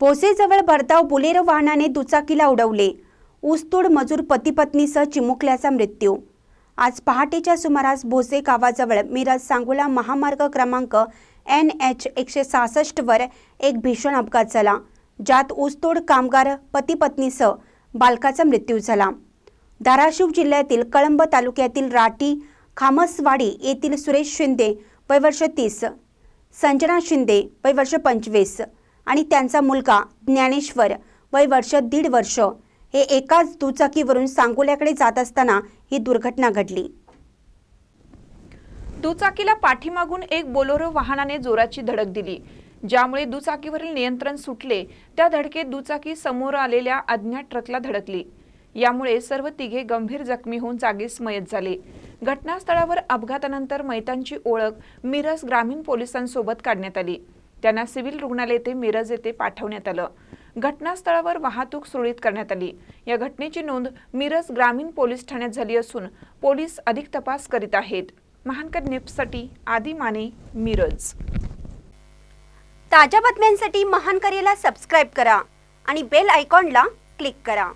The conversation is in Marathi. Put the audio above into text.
भोसेजवळ भरधाव बुलेरो वाहनाने दुचाकीला उडवले. ऊसतोड मजूर पतीपत्नीसह चिमुकल्याचा मृत्यू. आज पहाटेच्या सुमारास भोसे गावाजवळ मिरज सांगोला महामार्ग क्रमांक एन एच एकशे सहासष्टवर एक भीषण अपघात झाला ज्यात ऊसतोड कामगार पतीपत्नीसह बालकाचा मृत्यू झाला. धाराशिव जिल्ह्यातील कळंब तालुक्यातील राटी खामसवाडी येथील सुरेश शिंदे वय वर्ष तीस संजना शिंदे वय वर्ष पंचवीस आणि त्यांचा मुलगा ज्ञानेश्वर वय वर्ष दीड वर्ष हे एकाच दुचाकीवरून सांगोल्याकडे जात असताना ही दुर्घटना घडली. दुचाकीला पाठीमागून एक बोलोरो वाहनाने जोराची धडक दिली. ज्यामुळे दुचाकीवरील नियंत्रण सुटले त्या धडकेत दुचाकी समोर आलेल्या अज्ञात ट्रकला धडकली. यामुळे सर्व तिघे गंभीर जखमी होऊन जागीच मयत झाले. घटनास्थळावर अपघातानंतर मैतांची ओळख मिरज ग्रामीण पोलिसांसोबत काढण्यात आली. त्यांना सिव्हिल रुग्णालय ते मिरज येथे पाठवण्यात आलं. घटनास्थळावर वाहतूक सुरळीत करण्यात आली. या घटनेची नोंद मिरज ग्रामीण पोलीस ठाण्यात झाली असून पोलीस अधिक तपास करीत आहेत. महानकर न्यूजसाठी आदी माने मिरज. ताज्या बातम्यांसाठी महानकरेला सबस्क्राईब करा आणि बेल आयकॉनला क्लिक करा.